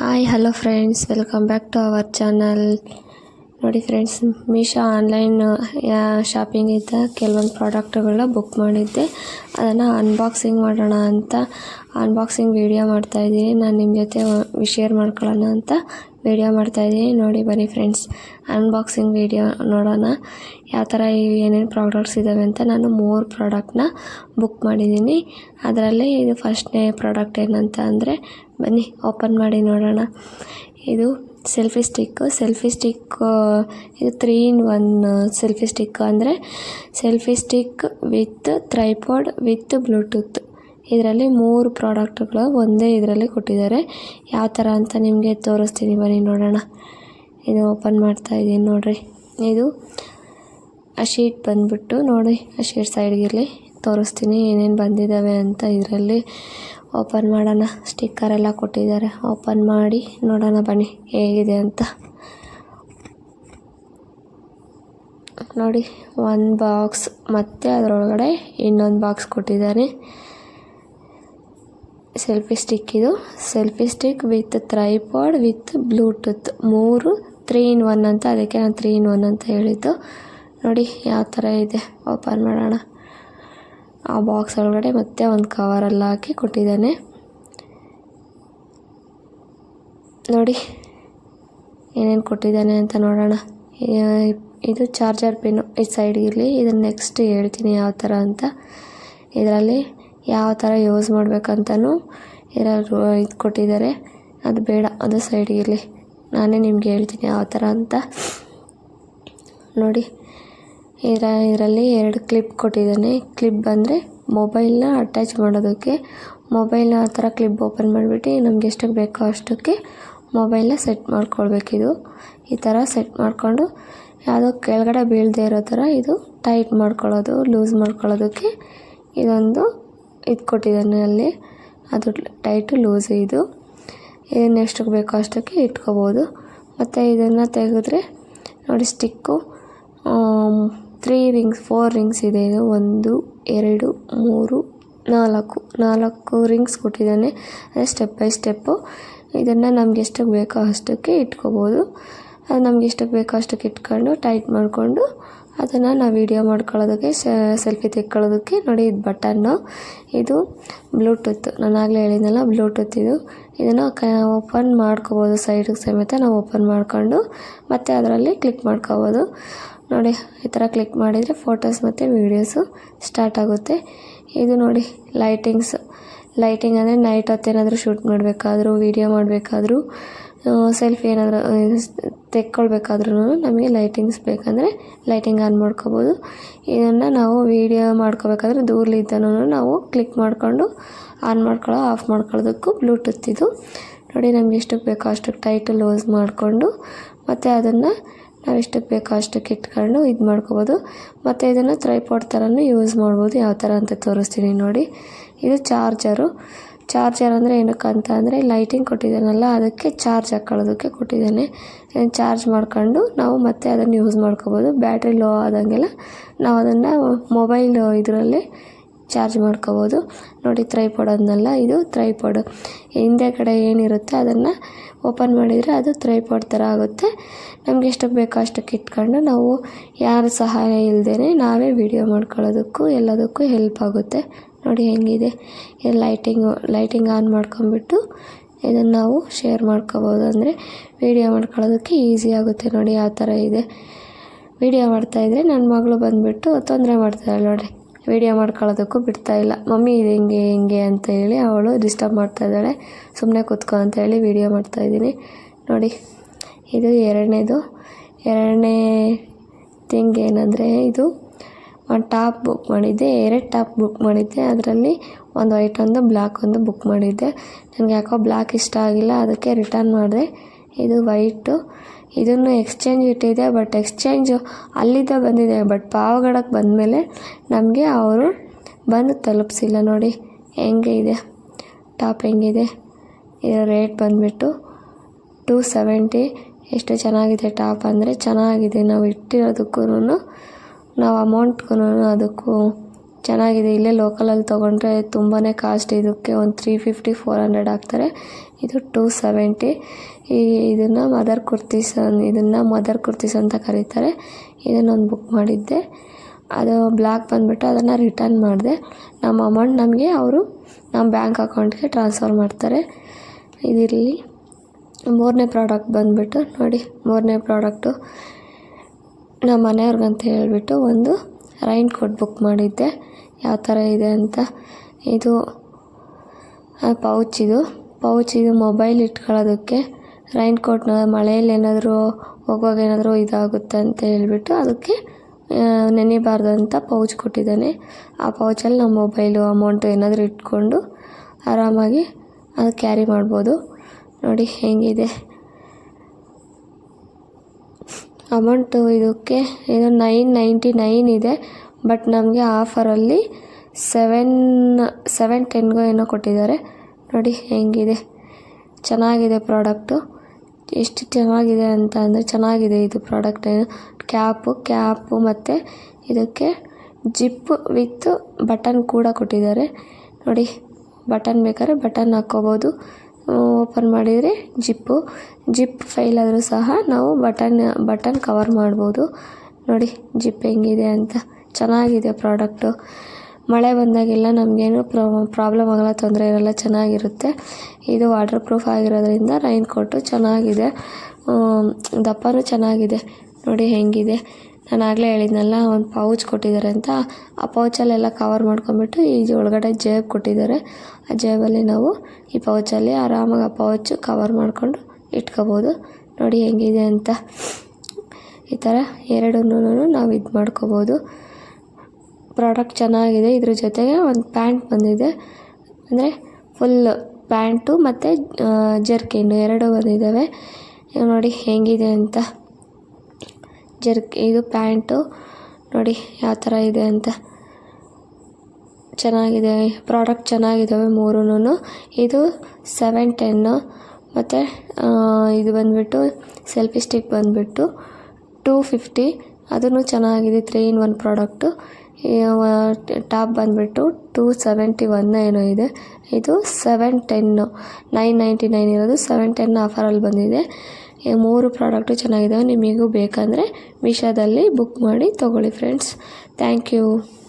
Hi hello friends welcome back to our channel ನೋಡಿ friends Meesho online ಶಾಪಿಂಗಿಂದ ಕೆಲವೊಂದು ಪ್ರಾಡಕ್ಟ್ಗಳನ್ನ ಬುಕ್ ಮಾಡಿದ್ದೆ. ಅದನ್ನು ಅನ್ಬಾಕ್ಸಿಂಗ್ ಮಾಡೋಣ ಅಂತ ಅನ್ಬಾಕ್ಸಿಂಗ್ ವೀಡಿಯೋ ಮಾಡ್ತಾಯಿದ್ದೀನಿ ನಾನು ನಿಮ್ಮ ಜೊತೆ ಶೇರ್ ಮಾಡ್ಕೊಳ್ಳೋಣ ಅಂತ ವೀಡಿಯೋ ಮಾಡ್ತಾಯಿದ್ದೀನಿ ನೋಡಿ, ಬನ್ನಿ ಫ್ರೆಂಡ್ಸ್ ಅನ್ಬಾಕ್ಸಿಂಗ್ ವೀಡಿಯೋ ನೋಡೋಣ. ಯಾವ ಥರ ಏನೇನು ಪ್ರಾಡಕ್ಟ್ಸ್ ಇದ್ದಾವೆ ಅಂತ ನಾನು ಮೂರು ಪ್ರಾಡಕ್ಟ್ನ ಬುಕ್ ಮಾಡಿದ್ದೀನಿ ಅದರಲ್ಲಿ ಇದು ಫಸ್ಟ್ನೇ ಪ್ರಾಡಕ್ಟ್ ಏನಂತ ಅಂದರೆ, ಬನ್ನಿ ಓಪನ್ ಮಾಡಿ ನೋಡೋಣ. ಇದು ಸೆಲ್ಫಿ ಸ್ಟಿಕ್ಕು ಸೆಲ್ಫಿ ಸ್ಟಿಕ್ಕು ಇದು three in one selfie stick ಅಂದರೆ selfie stick with tripod with Bluetooth ಇದರಲ್ಲಿ ಮೂರು ಪ್ರಾಡಕ್ಟ್ಗಳು ಒಂದೇ ಇದರಲ್ಲಿ ಕೊಟ್ಟಿದ್ದಾರೆ. ಯಾವ ಥರ ಅಂತ ನಿಮಗೆ ತೋರಿಸ್ತೀನಿ. ಬನ್ನಿ ನೋಡೋಣ. ಇದು ಓಪನ್ ಮಾಡ್ತಾ ಇದ್ದೀನಿ ನೋಡಿರಿ. ಇದು ಆ ಶೀಟ್ ಬಂದ್ಬಿಟ್ಟು ನೋಡಿ, ಆ ಶೀಟ್ ಸೈಡ್ಗಿರಲಿ ತೋರಿಸ್ತೀನಿ ಏನೇನು ಬಂದಿದ್ದಾವೆ ಅಂತ ಇದರಲ್ಲಿ. ಓಪನ್ ಮಾಡೋಣ. ಸ್ಟಿಕ್ಕರ್ ಎಲ್ಲ ಕೊಟ್ಟಿದ್ದಾರೆ. ಓಪನ್ ಮಾಡಿ ನೋಡೋಣ ಬನ್ನಿ ಹೇಗಿದೆ ಅಂತ. ನೋಡಿ, ಒಂದು ಬಾಕ್ಸ್ ಮತ್ತು ಅದರೊಳಗಡೆ ಇನ್ನೊಂದು ಬಾಕ್ಸ್ ಕೊಟ್ಟಿದ್ದಾರೆ. ಸೆಲ್ಫಿ ಸ್ಟಿಕ್ ಇದು. Selfie stick with tripod with Bluetooth ಮೂರು ತ್ರೀ ಇನ್ ಒನ್ ಅಂತ. ಅದಕ್ಕೆ ನಾನು ತ್ರೀ ಇನ್ ಒನ್ ಅಂತ ಹೇಳಿದ್ದು. ನೋಡಿ ಯಾವ ಥರ ಇದೆ. ಓಪನ್ ಮಾಡೋಣ. ಆ ಬಾಕ್ಸ್ ಒಳಗಡೆ ಮತ್ತೆ ಒಂದು ಕವರಲ್ಲಿ ಹಾಕಿ ಕೊಟ್ಟಿದ್ದಾನೆ. ನೋಡಿ ಏನೇನು ಕೊಟ್ಟಿದ್ದಾನೆ ಅಂತ ನೋಡೋಣ. ಇದು ಚಾರ್ಜರ್ ಪಿನ್ನು ಈ ಸೈಡ್ಗಿರಲಿ ಇದನ್ನು ನೆಕ್ಸ್ಟ್ ಹೇಳ್ತೀನಿ ಯಾವ ಥರ ಅಂತ. ಇದರಲ್ಲಿ ಯಾವ ಥರ ಯೂಸ್ ಮಾಡಬೇಕಂತನೂ ಇರೋರು ಇದು ಕೊಟ್ಟಿದ್ದಾರೆ. ಅದು ಬೇಡ, ಅದು ಸೈಡ್ಗಿರಲಿ ನಾನೇ ನಿಮ್ಗೆ ಹೇಳ್ತೀನಿ ಯಾವ ಥರ ಅಂತ. ನೋಡಿ ಇದರ ಇದರಲ್ಲಿ ಎರಡು ಕ್ಲಿಪ್ ಕೊಟ್ಟಿದ್ದಾನೆ. ಕ್ಲಿಪ್ ಬಂದರೆ ಮೊಬೈಲ್ನ ಅಟ್ಯಾಚ್ ಮಾಡೋದಕ್ಕೆ, ಮೊಬೈಲ್ನ ಆ ಥರ ಕ್ಲಿಪ್ ಓಪನ್ ಮಾಡಿಬಿಟ್ಟು ನಮ್ಗೆ ಎಷ್ಟಕ್ಕೆ ಬೇಕೋ ಅಷ್ಟಕ್ಕೆ ಮೊಬೈಲ್ನ ಸೆಟ್ ಮಾಡ್ಕೊಳ್ಬೇಕಿದು ಈ ಥರ ಸೆಟ್ ಮಾಡಿಕೊಂಡು ಯಾವುದೋ ಕೆಳಗಡೆ ಬೀಳದೇ ಇರೋ ಥರ ಇದು ಟೈಟ್ ಮಾಡ್ಕೊಳ್ಳೋದು, ಲೂಸ್ ಮಾಡ್ಕೊಳ್ಳೋದಕ್ಕೆ ಇದೊಂದು ಇದು ಕೊಟ್ಟಿದ್ದಾನೆ ಅಲ್ಲಿ. ಅದು ಟೈಟು ಲೂಸ್ ಇದು. ಇದನ್ನು ಎಷ್ಟಕ್ಕೆ ಬೇಕೋ ಅಷ್ಟಕ್ಕೆ ಇಟ್ಕೋಬೋದು. ಮತ್ತು ಇದನ್ನು ತೆಗೆದ್ರೆ ನೋಡಿ stick three rings four rings ಇದೆ ಇದು. ಒಂದು, ಎರಡು, ಮೂರು, ನಾಲ್ಕು. ನಾಲ್ಕು ರಿಂಗ್ಸ್ ಕೊಟ್ಟಿದ್ದಾನೆ. ಅದೇ ಸ್ಟೆಪ್ ಬೈ ಸ್ಟೆಪ್ಪು ಇದನ್ನು ನಮ್ಗೆ ಎಷ್ಟಕ್ಕೆ ಬೇಕೋ ಅಷ್ಟಕ್ಕೆ ಇಟ್ಕೋಬೋದು. ಅದು ನಮ್ಗೆ ಎಷ್ಟಕ್ಕೆ ಬೇಕೋ ಅಷ್ಟಕ್ಕೆ ಇಟ್ಕೊಂಡು ಟೈಟ್ ಮಾಡಿಕೊಂಡು ಅದನ್ನು ನಾವು ವೀಡಿಯೋ ಮಾಡ್ಕೊಳ್ಳೋದಕ್ಕೆ ಸೆಲ್ಫಿ ತೆಕ್ಕೊಳ್ಳೋದಕ್ಕೆ ನೋಡಿ ಇದು ಬಟನ್ನು ಇದು ಬ್ಲೂಟೂತ್ ನಾನು ಆಗಲೇ ಹೇಳಿದ್ನಲ್ಲ ಬ್ಲೂಟೂತ್ ಇದು. ಇದನ್ನು ಓಪನ್ ಮಾಡ್ಕೋಬೋದು ಸೈಡಿಗೆ ಸಮೇತ ನಾವು ಓಪನ್ ಮಾಡಿಕೊಂಡು, ಮತ್ತು ಅದರಲ್ಲಿ ಕ್ಲಿಕ್ ಮಾಡ್ಕೋಬೋದು. ನೋಡಿ, ಈ ಥರ ಕ್ಲಿಕ್ ಮಾಡಿದರೆ ಫೋಟೋಸ್ ಮತ್ತು ವೀಡಿಯೋಸು ಸ್ಟಾರ್ಟ್ ಆಗುತ್ತೆ. ಇದು ನೋಡಿ ಲೈಟಿಂಗ್ಸ್ ಲೈಟಿಂಗ್ ಅಂದರೆ ನೈಟ್ ಹೊತ್ತೇನಾದರೂ ಶೂಟ್ ಮಾಡಬೇಕಾದ್ರೂ ವೀಡಿಯೋ ಮಾಡಬೇಕಾದ್ರೂ ಸೆಲ್ಫಿ ಏನಾದರೂ ತೆಕ್ಕೊಳ್ಬೇಕಾದ್ರೂ ನಮಗೆ ಲೈಟಿಂಗ್ಸ್ ಬೇಕಂದರೆ ಲೈಟಿಂಗ್ ಆನ್ ಮಾಡ್ಕೋಬೋದು. ಇದನ್ನು ನಾವು ವೀಡಿಯೋ ಮಾಡ್ಕೋಬೇಕಾದ್ರೆ ದೂರಲಿದ್ದನೂ ನಾವು ಕ್ಲಿಕ್ ಮಾಡಿಕೊಂಡು ಆನ್ ಮಾಡ್ಕೊಳ್ಳೋ ಆಫ್ ಮಾಡ್ಕೊಳ್ಳೋದಕ್ಕೂ ಬ್ಲೂಟೂತ್ ಇದು. ನೋಡಿ ನಮ್ಗೆ ಎಷ್ಟಕ್ಕೆ ಬೇಕೋ ಅಷ್ಟಕ್ಕೆ ಟೈಟು ಲೂಸ್ ಮಾಡಿಕೊಂಡು ಮತ್ತು ಅದನ್ನು ನಾವು ಎಷ್ಟಕ್ಕೆ ಬೇಕೋ ಅಷ್ಟಕ್ಕೆ ಇಟ್ಕೊಂಡು ಇದು ಮಾಡ್ಕೋಬೋದು. ಮತ್ತು ಇದನ್ನು ತ್ರೈಪಾಡ್ ಥರನೂ ಯೂಸ್ ಮಾಡ್ಬೋದು. ಯಾವ ಥರ ಅಂತ ತೋರಿಸ್ತೀನಿ ನೋಡಿ. ಇದು ಚಾರ್ಜರು ಚಾರ್ಜರ್ ಅಂದರೆ ಏನಕ್ಕೆ ಅಂತ ಅಂದರೆ ಲೈಟಿಂಗ್ ಕೊಟ್ಟಿದ್ದಾನಲ್ಲ, ಅದಕ್ಕೆ ಚಾರ್ಜ್ ಹಾಕ್ಕೊಳ್ಳೋದಕ್ಕೆ ಕೊಟ್ಟಿದ್ದಾನೆ. ಚಾರ್ಜ್ ಮಾಡ್ಕೊಂಡು ನಾವು ಮತ್ತೆ ಅದನ್ನು ಯೂಸ್ ಮಾಡ್ಕೋಬೋದು. ಬ್ಯಾಟ್ರಿ ಲೋ ಆದಂಗೆಲ್ಲ ನಾವು ಅದನ್ನು ಮೊಬೈಲ್ ಇದರಲ್ಲಿ ಚಾರ್ಜ್ ಮಾಡ್ಕೋಬೋದು. ನೋಡಿ ತ್ರೈಪಾಡ್ ಅದನ್ನೆಲ್ಲ ಇದು ತ್ರೈಪಾಡ್ ಹಿಂದೆ ಕಡೆ ಏನಿರುತ್ತೆ ಅದನ್ನು ಓಪನ್ ಮಾಡಿದರೆ ಅದು ತ್ರೈಪಾಡ್ ಥರ ಆಗುತ್ತೆ. ನಮಗೆ ಎಷ್ಟಕ್ಕೆ ಬೇಕೋ ಅಷ್ಟಕ್ಕೆ ಇಟ್ಕೊಂಡು ನಾವು ಯಾರ ಸಹಾಯ ಇಲ್ಲದೇ ನಾವೇ ವೀಡಿಯೋ ಮಾಡ್ಕೊಳ್ಳೋದಕ್ಕೂ ಎಲ್ಲದಕ್ಕೂ ಹೆಲ್ಪ್ ಆಗುತ್ತೆ. ನೋಡಿ ಹೆಂಗಿದೆ. ಇದು ಲೈಟಿಂಗು, ಲೈಟಿಂಗ್ ಆನ್ ಮಾಡ್ಕೊಂಬಿಟ್ಟು ಇದನ್ನು ನಾವು ಶೇರ್ ಮಾಡ್ಕೋಬೋದು. ಅಂದರೆ ವೀಡಿಯೋ ಮಾಡ್ಕೊಳ್ಳೋದಕ್ಕೆ ಈಸಿ ಆಗುತ್ತೆ ನೋಡಿ ಯಾವ ಥರ ಇದೆ. ವೀಡಿಯೋ ಮಾಡ್ತಾಯಿದ್ರೆ ನನ್ನ ಮಗಳು ಬಂದುಬಿಟ್ಟು ತೊಂದರೆ ಮಾಡ್ತಾರೆ ನೋಡಿ ವೀಡಿಯೋ ಮಾಡ್ಕೊಳ್ಳೋದಕ್ಕೂ ಬಿಡ್ತಾಯಿಲ್ಲ ಮಮ್ಮಿ ಇದು ಹೆಂಗೆ ಹೆಂಗೆ ಅಂತ ಹೇಳಿ ಅವಳು ಡಿಸ್ಟರ್ಬ್ ಮಾಡ್ತಾಯಿದ್ದಾಳೆ ಸುಮ್ಮನೆ ಕೂತ್ಕೊ ಅಂತ ಹೇಳಿ ವೀಡಿಯೋ ಮಾಡ್ತಾಯಿದ್ದೀನಿ ನೋಡಿ, ಇದು ಎರಡನೇದು. ಎರಡನೇ ಥಿಂಗ್ ಏನಂದರೆ ಇದು ಒಂದು ಟಾಪ್ ಬುಕ್ ಮಾಡಿದ್ದೆ, ಎರಡು ಟಾಪ್ ಬುಕ್ ಮಾಡಿದ್ದೆ. ಅದರಲ್ಲಿ ಒಂದು ವೈಟ್ ಒಂದು ಬ್ಲ್ಯಾಕ್ ಒಂದು ಬುಕ್ ಮಾಡಿದ್ದೆ. ನನಗೆ ಯಾಕೋ ಬ್ಲ್ಯಾಕ್ ಇಷ್ಟ ಆಗಿಲ್ಲ, ಅದಕ್ಕೆ ರಿಟರ್ನ್ ಮಾಡಿದೆ. ಇದು ವೈಟು. ಇದನ್ನು ಎಕ್ಸ್ಚೇಂಜ್ ಇಟ್ಟಿದೆ, ಬಟ್ ಎಕ್ಸ್ಚೇಂಜು ಅಲ್ಲಿದ್ದ ಬಂದಿದೆ. ಬಟ್ ಪಾವಗಡಕ್ಕೆ ಬಂದಮೇಲೆ ನಮಗೆ ಅವರು ಬಂದು ತಲುಪಿಸಿಲ್ಲ ನೋಡಿ. ಹೆಂಗೆ ಇದೆ? ಟಾಪ್ ಹೆಂಗಿದೆ? ಇದರ ರೇಟ್ ಬಂದುಬಿಟ್ಟು ಟೂ ಸೆವೆಂಟಿ. ಎಷ್ಟು ಚೆನ್ನಾಗಿದೆ ಟಾಪ್ ಅಂದರೆ ಚೆನ್ನಾಗಿದೆ. ನಾವು ಇಟ್ಟಿರೋದಕ್ಕೂ ನಾವು ಅಮೌಂಟ್ಗೂ ಅದಕ್ಕೂ ಚೆನ್ನಾಗಿದೆ. ಇಲ್ಲೇ ಲೋಕಲಲ್ಲಿ ತೊಗೊಂಡ್ರೆ ತುಂಬಾ ಕಾಸ್ಟ್ ಇದಕ್ಕೆ ಒಂದು ತ್ರೀ ಫಿಫ್ಟಿ ಫೋರ್ ಹಂಡ್ರೆಡ್ ಹಾಕ್ತಾರೆ. ಇದು ಟೂ ಸೆವೆಂಟಿ ಈ ಇದನ್ನು ಮದರ್ ಕುರ್ತೀಸ್ ಇದನ್ನು ಮದರ್ ಕುರ್ತೀಸ್ ಅಂತ ಕರೀತಾರೆ. ಇದನ್ನೊಂದು ಬುಕ್ ಮಾಡಿದ್ದೆ. ಅದು ಬ್ಲ್ಯಾಕ್ ಬಂದುಬಿಟ್ಟು ಅದನ್ನು ರಿಟರ್ನ್ ಮಾಡಿದೆ. ನಮ್ಮ ಅಮೌಂಟ್ ನಮಗೆ ಅವರು ನಮ್ಮ ಬ್ಯಾಂಕ್ ಅಕೌಂಟ್ಗೆ ಟ್ರಾನ್ಸ್ಫರ್ ಮಾಡ್ತಾರೆ. ಇದಿರಲಿ. ಮೂರನೇ ಪ್ರಾಡಕ್ಟ್ ಬಂದುಬಿಟ್ಟು ನೋಡಿ, ಮೂರನೇ ಪ್ರಾಡಕ್ಟು ನಮ್ಮ ಮನೆಯವ್ರಿಗಂತ ಹೇಳಿಬಿಟ್ಟು ಒಂದು ರೈನ್ ಕೋಟ್ ಬುಕ್ ಮಾಡಿದ್ದೆ. ಯಾವ ಥರ ಇದೆ ಅಂತ. ಇದು ಪೌಚ್ ಇದು. ಪೌಚ್ ಇದು ಮೊಬೈಲ್ ಇಟ್ಕೊಳ್ಳೋದಕ್ಕೆ ರೈನ್ ಕೋಟ್ನ ಮಳೆಯಲ್ಲಿ ಏನಾದರೂ ಹೋಗುವಾಗ ಏನಾದರೂ ಇದಾಗುತ್ತೆ ಅಂತ ಹೇಳಿಬಿಟ್ಟು ಅದಕ್ಕೆ ನೆನೆಯಬಾರ್ದು ಅಂತ ಪೌಚ್ ಕೊಟ್ಟಿದ್ದಾನೆ. ಆ ಪೌಚಲ್ಲಿ ನಮ್ಮ ಮೊಬೈಲು ಅಮೌಂಟು ಏನಾದರೂ ಇಟ್ಕೊಂಡು ಆರಾಮಾಗಿ ಅದು ಕ್ಯಾರಿ ಮಾಡ್ಬೋದು. ನೋಡಿ ಹೇಗಿದೆ. ಅಮೌಂಟು ಇದಕ್ಕೆ ಇದು ನೈನ್ ನೈಂಟಿ ನೈನ್ ಇದೆ ಬಟ್ ನಮಗೆ ಆಫರಲ್ಲಿ ಸೆವೆನ್ ಸೆವೆನ್ ಟೆನ್ಗೋ ಏನೋ ಕೊಟ್ಟಿದ್ದಾರೆ. ನೋಡಿ ಹೆಂಗಿದೆ. ಚೆನ್ನಾಗಿದೆ ಪ್ರಾಡಕ್ಟು ಎಷ್ಟು ಚೆನ್ನಾಗಿದೆ ಅಂತ ಅಂದರೆ ಚೆನ್ನಾಗಿದೆ ಇದು ಪ್ರಾಡಕ್ಟ್ ಕ್ಯಾಪು ಕ್ಯಾಪು ಮತ್ತು ಇದಕ್ಕೆ ಜಿಪ್ ವಿತ್ ಬಟನ್ ಕೂಡ ಕೊಟ್ಟಿದ್ದಾರೆ. ನೋಡಿ ಬಟನ್ ಬೇಕಾದ್ರೆ ಬಟನ್ ಹಾಕ್ಕೋಬೋದು. ಓಪನ್ ಮಾಡಿದರೆ ಜಿಪ್ಪು ಜಿಪ್ ಫೈಲ್ ಆದರೂ ಸಹ ನಾವು ಬಟನ್ ಬಟನ್ ಕವರ್ ಮಾಡ್ಬೋದು. ನೋಡಿ ಜಿಪ್ ಹೆಂಗಿದೆ ಅಂತ. ಚೆನ್ನಾಗಿದೆ ಪ್ರಾಡಕ್ಟು ಮಳೆ ಬಂದಾಗೆಲ್ಲ ನಮಗೇನು ಪ್ರಾಬ್ಲಮ್ ಆಗಲ್ಲ, ತೊಂದರೆ ಇರಲ್ಲ, ಚೆನ್ನಾಗಿರುತ್ತೆ. ಇದು ವಾಟರ್ ಪ್ರೂಫ್ ಆಗಿರೋದ್ರಿಂದ ರೈನ್ ಕೋಟು ಚೆನ್ನಾಗಿದೆ ದಪ್ಪನೂ ಚೆನ್ನಾಗಿದೆ. ನೋಡಿ, ಹೆಂಗಿದೆ. ನಾನು ಆಗಲೇ ಹೇಳಿದ್ನಲ್ಲ, ಒಂದು ಪೌಚ್ ಕೊಟ್ಟಿದ್ದಾರೆ ಅಂತ. ಆ ಪೌಚಲ್ಲೆಲ್ಲ ಕವರ್ ಮಾಡ್ಕೊಂಬಿಟ್ಟು ಈ ಒಳಗಡೆ ಜೇಬ್ ಕೊಟ್ಟಿದ್ದಾರೆ. ಆ ಜೇಬಲ್ಲಿ ನಾವು ಈ ಪೌಚಲ್ಲಿ ಆರಾಮಾಗಿ ಆ ಪೌಚ್ ಕವರ್ ಮಾಡಿಕೊಂಡು ಇಟ್ಕೋಬೋದು. ನೋಡಿ ಹೆಂಗಿದೆ ಅಂತ. ಈ ಥರ ಎರಡನ್ನೂ ನಾವು ಇದು ಮಾಡ್ಕೋಬೋದು. ಪ್ರಾಡಕ್ಟ್ ಚೆನ್ನಾಗಿದೆ. ಇದ್ರ ಜೊತೆಗೆ ಒಂದು ಪ್ಯಾಂಟ್ ಬಂದಿದೆ. ಅಂದರೆ ಫುಲ್ ಪ್ಯಾಂಟು ಮತ್ತು ಜರ್ಕಿನ್ನು ಎರಡು ಬಂದಿದ್ದಾವೆ. ನೋಡಿ ಹೆಂಗಿದೆ ಅಂತ. ಜರ್ಕ್, ಇದು ಪ್ಯಾಂಟು. ನೋಡಿ, ಯಾವ ಥರ ಇದೆ ಅಂತ. ಚೆನ್ನಾಗಿದೆ, ಪ್ರಾಡಕ್ಟ್ ಚೆನ್ನಾಗಿದ್ದಾವೆ ಮೂರೂನು ಇದು ಸೆವೆನ್ ಟೆನ್ನು. ಮತ್ತು ಇದು ಬಂದುಬಿಟ್ಟು ಸೆಲ್ಫಿ ಸ್ಟಿಕ್ ಬಂದುಬಿಟ್ಟು ಟೂ ಫಿಫ್ಟಿ. ಅದೂ ಚೆನ್ನಾಗಿದೆ, three in one product. Top ಬಂದುಬಿಟ್ಟು ಟೂ ಸೆವೆಂಟಿ ಒನ್ ಏನೋ ಇದೆ. ಇದು seven ten. Nine ninety nine ಇರೋದು ಸೆವೆನ್ ಟೆನ್ ಆಫರಲ್ಲಿ ಬಂದಿದೆ. ಈ ಮೂರು ಪ್ರಾಡಕ್ಟು ಚೆನ್ನಾಗಿದ್ದಾವೆ ನಿಮಗೂ ಬೇಕಂದರೆ ಮೀಶೋದಲ್ಲಿ ಬುಕ್ ಮಾಡಿ ತೊಗೊಳ್ಳಿ ಫ್ರೆಂಡ್ಸ್. Thank you.